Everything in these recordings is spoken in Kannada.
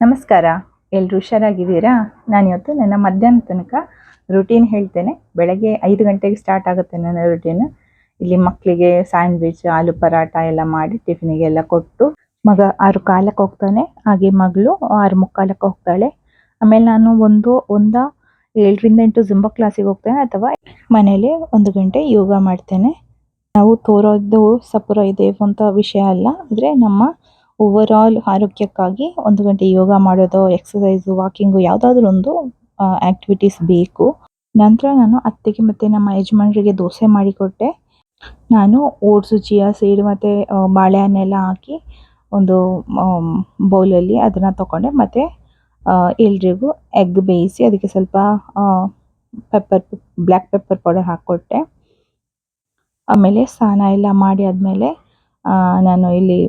ನಮಸ್ಕಾರ. ಎಲ್ಲರೂ ಹುಷಾರಾಗಿದ್ದೀರಾ? ನಾನು ಇವತ್ತು ನನ್ನ ಮಧ್ಯಾಹ್ನ ತನಕ ರುಟೀನ್ ಹೇಳ್ತೇನೆ. ಬೆಳಗ್ಗೆ ಐದು ಗಂಟೆಗೆ ಸ್ಟಾರ್ಟ್ ಆಗುತ್ತೆ ನನ್ನ ರುಟೀನ್ ಇಲ್ಲಿ ಮಕ್ಕಳಿಗೆ ಸ್ಯಾಂಡ್ವಿಚ್ ಆಲೂ ಪರಾಟ ಎಲ್ಲ ಮಾಡಿ ಟಿಫಿನಿಗೆಲ್ಲ ಕೊಟ್ಟು ಮಗ ಆರು ಕಾಲಕ್ಕೆ ಹೋಗ್ತಾನೆ. ಹಾಗೆ ಮಗಳು ಆರು ಮುಕ್ಕಾಲಕ್ಕೆ ಹೋಗ್ತಾಳೆ. ಆಮೇಲೆ ನಾನು ಒಂದು, ಒಂದ, ಏಳರಿಂದ ಎಂಟು ಜುಂಬಾ ಕ್ಲಾಸಿಗೆ ಹೋಗ್ತೇನೆ ಅಥವಾ ಮನೇಲಿ ಒಂದು ಗಂಟೆ ಯೋಗ ಮಾಡ್ತೇನೆ. ನಾವು ತೋರೋದು ಸಪುರ ಇದೆ ಅಂತ ವಿಷಯ ಅಲ್ಲ. ಆದರೆ ನಮ್ಮ ಓವರ್ ಆರೋಗ್ಯಕ್ಕಾಗಿ ಒಂದು ಗಂಟೆ ಯೋಗ ಮಾಡೋದು ಎಕ್ಸಸೈಸು ವಾಕಿಂಗು ಯಾವುದಾದ್ರೂ ಒಂದು ಆಕ್ಟಿವಿಟೀಸ್ ಬೇಕು. ನಂತರ ನಾನು ಅತ್ತೆಗೆ ಮತ್ತು ನಮ್ಮ ಯಜಮಾನರಿಗೆ ದೋಸೆ ಮಾಡಿಕೊಟ್ಟೆ. ನಾನು ಓಟ್ಸು, ಚಿಯಾ ಸೀಡ್ ಮತ್ತು ಬಾಳೆಹಣ್ಣೆಲ್ಲ ಹಾಕಿ ಒಂದು ಬೌಲಲ್ಲಿ ಅದನ್ನು ತಗೊಂಡೆ ಮತ್ತು ಎಲ್ರಿಗೂ ಎಗ್ ಬೇಯಿಸಿ ಅದಕ್ಕೆ ಸ್ವಲ್ಪ ಪೆಪ್ಪರ್ ಬ್ಲ್ಯಾಕ್ ಪೆಪ್ಪರ್ ಪೌಡರ್ ಹಾಕ್ಕೊಟ್ಟೆ ಆಮೇಲೆ ಸ್ನಾನ ಎಲ್ಲ ಮಾಡಿ ಆದಮೇಲೆ ನಾನು ಇಲ್ಲಿ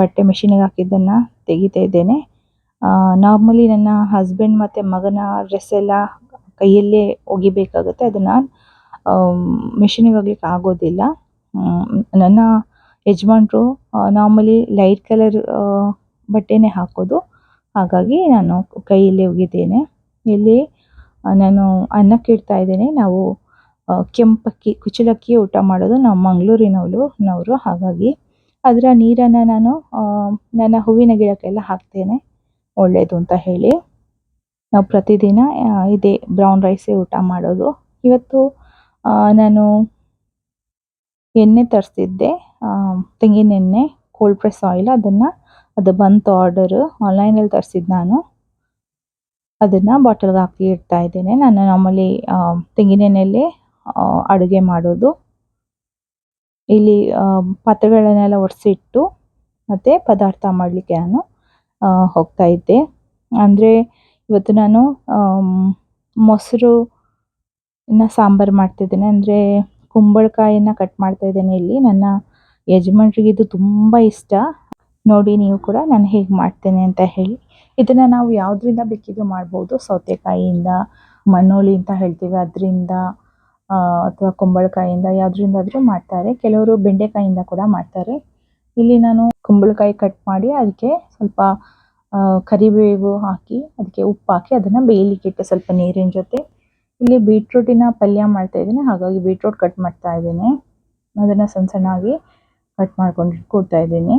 ಬಟ್ಟೆ ಮಿಷಿನಿಗೆ ಹಾಕಿದ್ದನ್ನ ತೆಗಿತಾ ಇದ್ದೇನೆ. ನಾರ್ಮಲಿ ನನ್ನ ಹಸ್ಬೆಂಡ್ ಮತ್ತು ಮಗನ ಡ್ರೆಸ್ ಎಲ್ಲ ಕೈಯಲ್ಲೇ ಒಗಿಬೇಕಾಗುತ್ತೆ. ಅದನ್ನು ಮಿಷಿನಿಗೆ ಒಗ್ಲಿಕ್ಕೆ ಆಗೋದಿಲ್ಲ. ನನ್ನ ಯಜಮಾನ್ರು ನಾರ್ಮಲಿ ಲೈಟ್ ಕಲರ್ ಬಟ್ಟೆನೇ ಹಾಕೋದು. ಹಾಗಾಗಿ ನಾನು ಕೈಯಲ್ಲೇ ಒಗಿತೇನೆ ಇಲ್ಲಿ ನಾನು ಅನ್ನಕ್ಕೆ ಇಡ್ತಾ ಇದ್ದೇನೆ. ನಾವು ಕೆಂಪಕ್ಕಿ ಕುಚಲಕ್ಕಿ ಊಟ ಮಾಡೋದು ನಾವು ಮಂಗಳೂರಿನವಳು, ನವರು. ಹಾಗಾಗಿ ಅದರ ನೀರನ್ನು ನಾನು ನನ್ನ ಹೂವಿನ ಗಿಡಕ್ಕೆಲ್ಲ ಹಾಕ್ತೇನೆ. ಒಳ್ಳೆಯದು ಅಂತ ಹೇಳಿ. ನಾವು ಪ್ರತಿದಿನ ಇದೇ ಬ್ರೌನ್ ರೈಸೇ ಊಟ ಮಾಡೋದು. ಇವತ್ತು ನಾನು ಎಣ್ಣೆ ತರಿಸಿದ್ದೆ. ತೆಂಗಿನ ಎಣ್ಣೆ ಕೋಲ್ಡ್ ಪ್ರೆಸ್ ಆಯಿಲ್ ಅದನ್ನು, ಅದು ಬಂತು ಆರ್ಡರು ಆನ್ಲೈನಲ್ಲಿ ತರಿಸಿದ್ದು ನಾನು. ಅದನ್ನು ಬಾಟಲ್ಗೆ ಹಾಕಿ ಇಡ್ತಾ ಇದ್ದೇನೆ. ನಾನು ನಮ್ಮಲ್ಲಿ ತೆಂಗಿನ ಎಣ್ಣೆಯಲ್ಲೇ ಅಡುಗೆ ಮಾಡೋದು. ಇಲ್ಲಿ ಪಾತ್ರೆಗಳನ್ನೆಲ್ಲ ಒರೆಸಿಟ್ಟು ಮತ್ತು ಪದಾರ್ಥ ಮಾಡಲಿಕ್ಕೆ ನಾನು ಹೋಗ್ತಾ ಇದ್ದೆ. ಅಂದರೆ ಇವತ್ತು ನಾನು ಮೊಸರು ಇನ್ನ ಸಾಂಬಾರು ಮಾಡ್ತಿದ್ದೇನೆ. ಅಂದರೆ ಕುಂಬಳಕಾಯಿನ ಕಟ್ ಮಾಡ್ತಾ ಇದ್ದೇನೆ ಇಲ್ಲಿ. ನನ್ನ ಯಜಮಾನ್ರಿಗೆ ಇದು ತುಂಬ ಇಷ್ಟ. ನೋಡಿ, ನೀವು ಕೂಡ ನಾನು ಹೇಗೆ ಮಾಡ್ತೇನೆ ಅಂತ ಹೇಳಿ. ಇದನ್ನು ನಾವು ಯಾವುದರಿಂದ ಬೇಕಿದ್ರೂ ಮಾಡ್ಬೋದು. ಸೌತೆಕಾಯಿಯಿಂದ ಮನೋಳಿ ಅಂತ ಹೇಳ್ತೀವಿ. ಅದರಿಂದ ಅಥವಾ ಕುಂಬಳಕಾಯಿಯಿಂದ ಯಾವುದರಿಂದಾದ್ರೂ ಮಾಡ್ತಾರೆ. ಕೆಲವರು ಬೆಂಡೆಕಾಯಿಯಿಂದ ಕೂಡ ಮಾಡ್ತಾರೆ. ಇಲ್ಲಿ ನಾನು ಕುಂಬಳಕಾಯಿ ಕಟ್ ಮಾಡಿ ಅದಕ್ಕೆ ಸ್ವಲ್ಪ ಕರಿಬೇವು ಹಾಕಿ ಅದಕ್ಕೆ ಉಪ್ಪು ಹಾಕಿ ಅದನ್ನು ಬೇಯಲಿಕ್ಕೆ ಇಟ್ಟೆ ಸ್ವಲ್ಪ ನೀರಿನ ಜೊತೆ. ಇಲ್ಲಿ ಬೀಟ್ರೂಟಿನ ಪಲ್ಯ ಮಾಡ್ತಾ ಇದ್ದೀನಿ, ಹಾಗಾಗಿ ಬೀಟ್ರೂಟ್ ಕಟ್ ಮಾಡ್ತಾ ಇದ್ದೀನಿ. ಅದನ್ನು ಸಣ್ಣ ಸಣ್ಣಾಗಿ ಕಟ್ ಮಾಡ್ಕೊಂಡು ಇಟ್ಕೊಡ್ತಾ ಇದ್ದೀನಿ.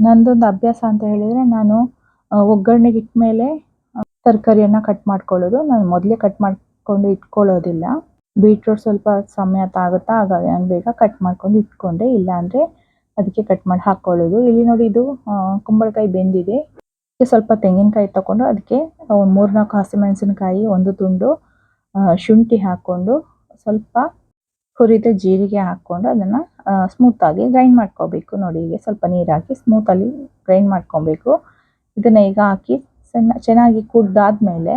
ನಂದೊಂದು ಅಭ್ಯಾಸ ಅಂತ ಹೇಳಿದರೆ ನಾನು ಒಗ್ಗರಣೆಗೆ ಇಟ್ಟ ಮೇಲೆ ತರಕಾರಿಯನ್ನು ಕಟ್ ಮಾಡ್ಕೊಳ್ಳೋದು. ನಾನು ಮೊದಲೇ ಕಟ್ ಮಾಡಿಕೊಂಡು ಇಟ್ಕೊಳ್ಳೋದಿಲ್ಲ. ಬೀಟ್ರೂಟ್ ಸ್ವಲ್ಪ ಸಮಯ ತಾಗುತ್ತಾ ಹಾಗಾಗಿ ನಾನು ಬೇಗ ಕಟ್ ಮಾಡ್ಕೊಂಡು ಇಟ್ಕೊಂಡೆ. ಇಲ್ಲ ಅಂದರೆ ಅದಕ್ಕೆ ಕಟ್ ಮಾಡಿ ಹಾಕ್ಕೊಳ್ಳೋದು ಇಲ್ಲಿ ನೋಡಿ ಇದು ಕುಂಬಳಕಾಯಿ ಬೆಂದಿದೆ. ಸ್ವಲ್ಪ ತೆಂಗಿನಕಾಯಿ ತಗೊಂಡು ಅದಕ್ಕೆ ಒಂದು ಮೂರ್ನಾಲ್ಕು ಹಸಿಮೆಣಸಿನಕಾಯಿ, ಒಂದು ತುಂಡು ಶುಂಠಿ ಹಾಕ್ಕೊಂಡು ಸ್ವಲ್ಪ ಹುರಿದ ಜೀರಿಗೆ ಹಾಕ್ಕೊಂಡು ಅದನ್ನು ಸ್ಮೂತಾಗಿ ಗ್ರೈಂಡ್ ಮಾಡ್ಕೋಬೇಕು. ನೋಡಿ ಹೀಗೆ ಸ್ವಲ್ಪ ನೀರು ಹಾಕಿ ಸ್ಮೂತಲ್ಲಿ ಗ್ರೈಂಡ್ ಮಾಡ್ಕೊಬೇಕು. ಇದನ್ನು ಈಗ ಹಾಕಿ ಚೆನ್ನಾಗಿ ಕುದ್ದಾದ್ಮೇಲೆ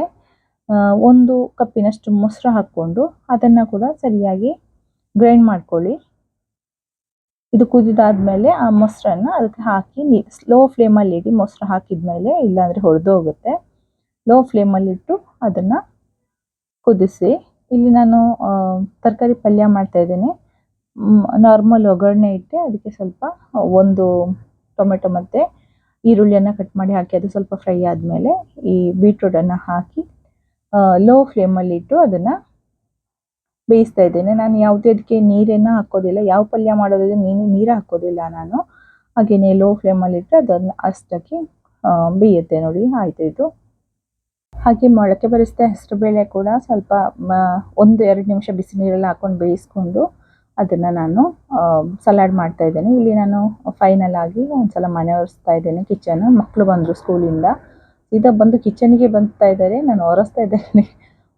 ಒಂದು ಕಪ್ಪಿನಷ್ಟು ಮೊಸರು ಹಾಕ್ಕೊಂಡು ಅದನ್ನು ಕೂಡ ಸರಿಯಾಗಿ ಗ್ರೈಂಡ್ ಮಾಡ್ಕೊಳ್ಳಿ. ಇದು ಕುದಿದಾದ್ಮೇಲೆ ಆ ಮೊಸರನ್ನು ಅದಕ್ಕೆ ಹಾಕಿ ನೀ ಸ್ಲೋ ಫ್ಲೇಮಲ್ಲಿ ಇಡಿ ಮೊಸರು ಹಾಕಿದ ಮೇಲೆ ಇಲ್ಲಾಂದರೆ ಹೊಡೆದೋಗುತ್ತೆ. ಲೋ ಫ್ಲೇಮಲ್ಲಿಟ್ಟು ಅದನ್ನು ಕುದಿಸಿ. ಇಲ್ಲಿ ನಾನು ತರಕಾರಿ ಪಲ್ಯ ಮಾಡ್ತಾ ಇದ್ದೀನಿ. ನಾರ್ಮಲ್ ಒಗ್ಗರಣೆ ಇಟ್ಟೆ. ಅದಕ್ಕೆ ಸ್ವಲ್ಪ ಒಂದು ಟೊಮೆಟೊ ಮತ್ತು ಈರುಳ್ಳಿಯನ್ನು ಕಟ್ ಮಾಡಿ ಹಾಕಿ, ಅದು ಸ್ವಲ್ಪ ಫ್ರೈ ಆದಮೇಲೆ ಈ ಬೀಟ್ರೂಟನ್ನು ಹಾಕಿ ಲೋ ಫ್ಲೇಮಲ್ಲಿಟ್ಟು ಅದನ್ನು ಬೇಯಿಸ್ತಾ ಇದ್ದೇನೆ. ನಾನು ಯಾವುದೇ ಅದಕ್ಕೆ ನೀರನ್ನು ಹಾಕೋದಿಲ್ಲ. ಯಾವ ಪಲ್ಯ ಮಾಡೋದಿದ್ರೆ ನೀನು ನೀರು ಹಾಕೋದಿಲ್ಲ ನಾನು. ಹಾಗೆಯೇ ಲೋ ಫ್ಲೇಮಲ್ಲಿಟ್ಟರೆ ಅದನ್ನು ಅಷ್ಟಕ್ಕೆ ಬೇಯುತ್ತೆ ನೋಡಿ. ಆಯಿತು ಇದು. ಹಾಗೆ ಮೊಳಕೆ ಬರಿಸಿದ ಹೆಸರುಬೇಳೆ ಕೂಡ ಸ್ವಲ್ಪ ಒಂದು ಎರಡು ನಿಮಿಷ ಬಿಸಿ ನೀರೆಲ್ಲ ಹಾಕೊಂಡು ಬೇಯಿಸ್ಕೊಂಡು ಅದನ್ನು ನಾನು ಸಲಾಡ್ ಮಾಡ್ತಾ ಇದ್ದೇನೆ. ಇಲ್ಲಿ ನಾನು ಫೈನಲ್ ಆಗಿ ಒಂದು ಸಲ ಮನೆ ಒರೆಸ್ತಾ ಇದ್ದೇನೆ ಕಿಚನ್ ಮಕ್ಕಳು ಬಂದರು ಸ್ಕೂಲಿಂದ ಸೀದಾ ಬಂದು ಕಿಚನ್ಗೆ ಬಂತಾ ಇದ್ದಾರೆ. ನಾನು ಒರೆಸ್ತಾ ಇದ್ದೇನೆ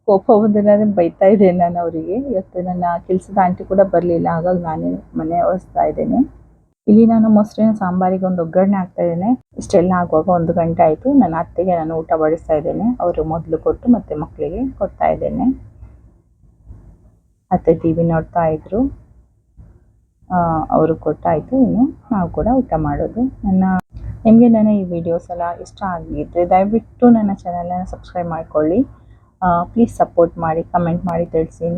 ಕೋಪ ಬಂದು ಬೈತಾ ಇದ್ದೇನೆ ನಾನು ಅವರಿಗೆ. ಇವತ್ತು ನನ್ನ ಕೆಲಸದ ಆಂಟಿ ಕೂಡ ಬರಲಿಲ್ಲ, ಹಾಗಾಗಿ ನಾನೇ ಮನೆ ಒರೆಸ್ತಾ ಇದ್ದೇನೆ. ಇಲ್ಲಿ ನಾನು ಮೊಸರಿನ ಸಾಂಬಾರಿಗೆ ಒಂದು ಒಗ್ಗರಣೆ ಹಾಕ್ತಾ ಇದ್ದೇನೆ. ಇಷ್ಟೆಲ್ಲ ಆಗುವಾಗ ಒಂದು ಗಂಟೆ ಆಯಿತು. ನನ್ನ ಅತ್ತೆಗೆ ನಾನು ಊಟ ಬಡಿಸ್ತಾ ಇದ್ದೇನೆ. ಅವರು ಮೊದಲು ಕೊಟ್ಟು ಮತ್ತೆ ಮಕ್ಕಳಿಗೆ ಕೊಡ್ತಾ ಇದ್ದೇನೆ. ಅತ್ತೆ ಟಿ ವಿ ನೋಡ್ತಾ ಇದ್ರು. ಅವರು ಕೊಟ್ಟಾಯಿತು. ಇನ್ನು ನಾವು ಕೂಡ ಊಟ ಮಾಡೋದು. ನನ್ನ ನಿಮಗೆ ನನ್ನ ಈ ವಿಡಿಯೋಸ್ ಎಲ್ಲ ಇಷ್ಟ ಆಗಿದ್ದರೆ ದಯವಿಟ್ಟು ನನ್ನ ಚಾನಲನ್ನು ಸಬ್ಸ್ಕ್ರೈಬ್ ಮಾಡಿಕೊಳ್ಳಿ. ಪ್ಲೀಸ್ ಸಪೋರ್ಟ್ ಮಾಡಿ ಕಮೆಂಟ್ ಮಾಡಿ, ತಿಳಿಸಿ.